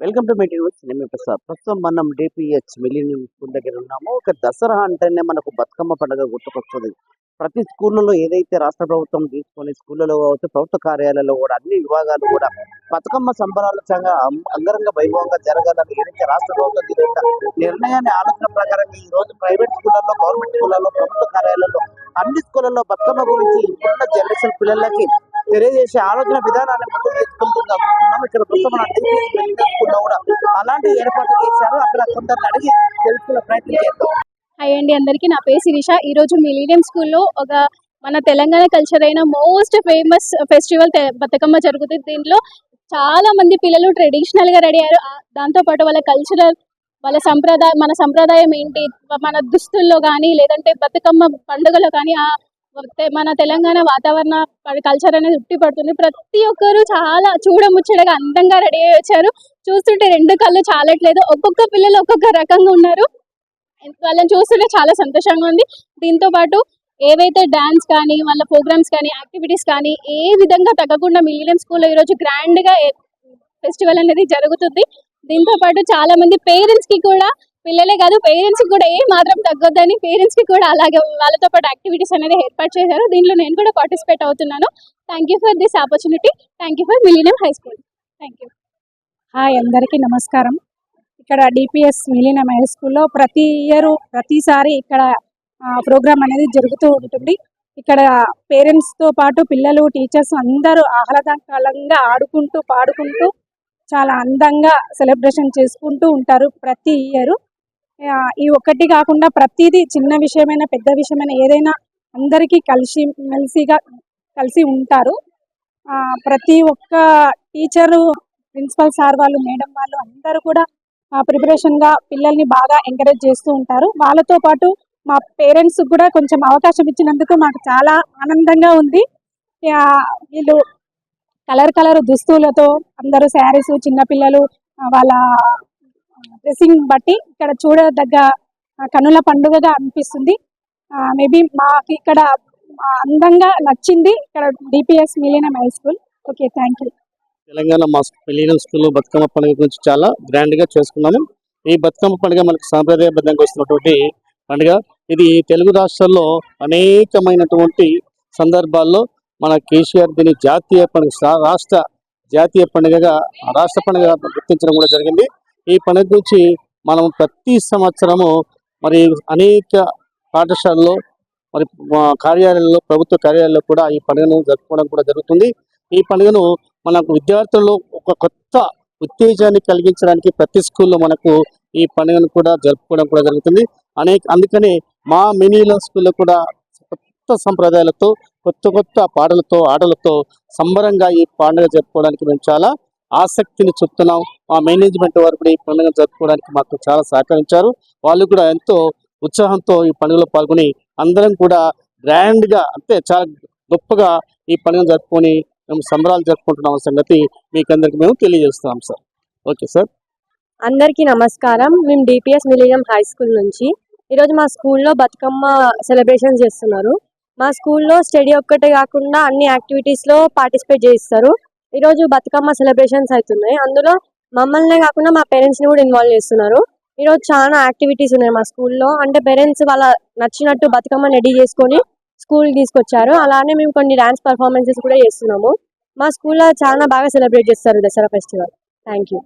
Welcome to meeting with నేను ప్రసాద్. ప్రస్తుతం మనం డిపిహెచ్ మిలీనియం స్కూల్ దగ్గర ఉన్నాము. ఒక దసరా అంటేనే మనకు బతుకమ్మ పండుగ గుర్తుకొస్తుంది. ప్రతి స్కూళ్ళలో ఏదైతే రాష్ట్ర ప్రభుత్వం తీసుకొని స్కూళ్ళలో కావచ్చు ప్రభుత్వ కార్యాలయాల్లో కూడా అన్ని విభాగాలు కూడా బతుకమ్మ సంబరాలు చాలా అంగరంగ వైభవంగా జరగాలని ఏదైతే రాష్ట్ర ప్రభుత్వం తీసుకున్న నిర్ణయాన్ని ఆలోచన ప్రకారం ఈ రోజు ప్రైవేట్ స్కూళ్ళలో గవర్నమెంట్ స్కూళ్ళలో ప్రభుత్వ కార్యాలయాల్లో అన్ని స్కూళ్ళలో బతుకమ్మ గురించి ఇప్పుడున్న జనరేషన్ పిల్లలకి తెలియజేసే ఆలోచన విధానాన్ని ముందుకు తీసుకెళ్తుందా ఇక్కడ ప్రస్తుతం కూడా అలాంటి ఏర్పాట్లు చేశారు. అక్కడ కొందరిని అడిగి తెలుసుకునే ప్రయత్నం చేద్దాం. హాయ్ అండి అందరికీ. నా పేరు శిరీష. ఈరోజు రోజు మిలీనియం స్కూల్లో ఒక మన తెలంగాణ కల్చర్ అయిన మోస్ట్ ఫేమస్ ఫెస్టివల్ బతుకమ్మ జరుగుతుంది. దీంట్లో చాలా మంది పిల్లలు ట్రెడిషనల్గా రెడీ అయ్యారు. ఆ, వాళ్ళ కల్చరల్ వాళ్ళ సంప్రదాయం మన సంప్రదాయం ఏంటి? మన దుస్తుల్లో కానీ లేదంటే బతుకమ్మ పండుగలో కానీ ఆ మన తెలంగాణ వాతావరణ కల్చర్ అనేది ఉట్టి పడుతుంది. ప్రతి ఒక్కరు చాలా చూడముచ్చటగా అందంగా రెడీ అయ్యి వచ్చారు. చూస్తుంటే రెండు కళ్ళు చాలట్లేదు. ఒక్కొక్క పిల్లలు ఒక్కొక్క రకంగా ఉన్నారు. వాళ్ళని చూస్తుంటే చాలా సంతోషంగా ఉంది. దీంతో పాటు ఏవైతే డాన్స్ కానీ వాళ్ళ ప్రోగ్రామ్స్ కానీ యాక్టివిటీస్ కానీ ఏ విధంగా తగ్గకుండా మిలియన్ స్కూల్లో ఈరోజు గ్రాండ్గా ఫెస్టివల్ అనేది జరుగుతుంది. దీంతో పాటు చాలా మంది పేరెంట్స్కి కూడా పిల్లలే కాదు పేరెంట్స్కి కూడా ఏ మాత్రం తగ్గొద్దని పేరెంట్స్కి కూడా అలాగే వాళ్ళతో పాటు యాక్టివిటీస్ అనేది ఏర్పాటు చేశారు. దీంట్లో నేను కూడా పార్టిసిపేట్ అవుతున్నాను. Thank you for this opportunity thank you for millennium high school thank you hi అందరికీ నమస్కారం. ఇక్కడ డిపిఎస్ మిలీనం హై స్కూల్లో ప్రతి ఇయర్ ప్రతిసారి ఇక్కడ ప్రోగ్రామ్ అనేది జరుగుతూ ఉంటుంది. ఇక్కడ పేరెంట్స్తో పాటు పిల్లలు టీచర్స్ అందరూ ఆహ్లాదకరంగా ఆడుకుంటూ పాడుకుంటూ చాలా అందంగా సెలబ్రేషన్ చేసుకుంటూ ఉంటారు ప్రతి ఇయర్ ఈ ఒక్కటి కాకుండా ప్రతిదీ చిన్న విషయమైన పెద్ద విషయమైన ఏదైనా అందరికీ కలిసి మెలిసిగా కలిసి ఉంటారు. ఆ, ప్రతి ఒక్క టీచరు ప్రిన్సిపల్ సార్ వాళ్ళు మేడం వాళ్ళు అందరూ కూడా ప్రిపరేషన్గా పిల్లల్ని బాగా ఎంకరేజ్ చేస్తూ ఉంటారు. వాళ్ళతో పాటు మా పేరెంట్స్ కూడా కొంచెం అవకాశం ఇచ్చినందుకు మాకు చాలా ఆనందంగా ఉంది. వీళ్ళు కలర్ కలర్ దుస్తులతో అందరూ శారీస్ చిన్నపిల్లలు వాళ్ళ డ్రెస్సింగ్ బట్టి ఇక్కడ చూడదగ్గ కనుల పండుగగా అనిపిస్తుంది. మేబీ మాకు ఇక్కడ అందంగా నచ్చింది ఇక్కడ DPS millennium high school. Okay thank you. Telangana మా మిలీనియం స్కూల్ బతుకమ్మ పండుగ గురించి చాలా గ్రాండ్గా చేసుకున్నాము. ఈ బతుకమ్మ పండుగ మనకు సాంప్రదాయబద్ధంగా వస్తున్నటువంటి పండుగ. ఇది తెలుగు రాష్ట్రాల్లో అనేకమైనటువంటి సందర్భాల్లో మన కేసీఆర్ దీన్ని జాతీయ పండుగ రాష్ట్ర జాతీయ పండుగగా రాష్ట్ర పండుగ గుర్తించడం కూడా జరిగింది. ఈ పని గురించి మనం ప్రతి సంవత్సరము మరి అనేక పాఠశాలలో మరి కార్యాలయంలో ప్రభుత్వ కార్యాలయంలో కూడా ఈ పండుగను జరుపుకోవడం కూడా జరుగుతుంది. ఈ పండుగను మనకు విద్యార్థుల్లో ఒక కొత్త ఉత్తేజాన్ని కలిగించడానికి ప్రతి స్కూల్లో మనకు ఈ పండుగను కూడా జరుపుకోవడం కూడా జరుగుతుంది. అనేక అందుకని మా మినీల స్కూల్లో కూడా కొత్త సంప్రదాయాలతో కొత్త కొత్త పాటలతో ఆటలతో సంబరంగా ఈ పండుగ జరుపుకోవడానికి మేము చాలా ఆసక్తిని చెప్తున్నాం. మా మేనేజ్మెంట్ వారు కూడా ఈ పండుగ జరుపుకోవడానికి మాకు చాలా సహకరించారు. వాళ్ళు కూడా ఎంతో ఉత్సాహంతో ఈ పండుగలో పాల్గొని అందరం కూడా గ్రాండ్గా అంటే చాలా గొప్పగా ఈ పండుగ జరుపుకొని మేము సంబరాలు జరుపుకుంటున్నాం సంగతి మీకు అందరికి మేము తెలియజేస్తున్నాం సార్. Okay sir. అందరికీ నమస్కారం. మేము డిపిఎస్ మిలియం హై స్కూల్ నుంచి ఈరోజు మా స్కూల్లో బతుకమ్మ సెలబ్రేషన్ చేస్తున్నారు. మా స్కూల్లో స్టడీ ఒక్కటే కాకుండా అన్ని యాక్టివిటీస్లో పార్టిసిపేట్ చేయిస్తారు. ఈరోజు బతుకమ్మ సెలబ్రేషన్స్ అవుతున్నాయి. అందులో మమ్మల్నే కాకుండా మా పేరెంట్స్ని కూడా ఇన్వాల్వ్ చేస్తున్నారు. ఈరోజు చాలా యాక్టివిటీస్ ఉన్నాయి మా స్కూల్లో. అంటే పేరెంట్స్ వాళ్ళ నచ్చినట్టు బతుకమ్మ రెడీ చేసుకొని స్కూల్ తీసుకొచ్చారు. అలానే మేము కొన్ని డాన్స్ పర్ఫార్మెన్సెస్ కూడా చేస్తున్నాము. మా స్కూల్లో చాలా బాగా సెలబ్రేట్ చేస్తారు దసరా ఫెస్టివల్ థ్యాంక్ యూ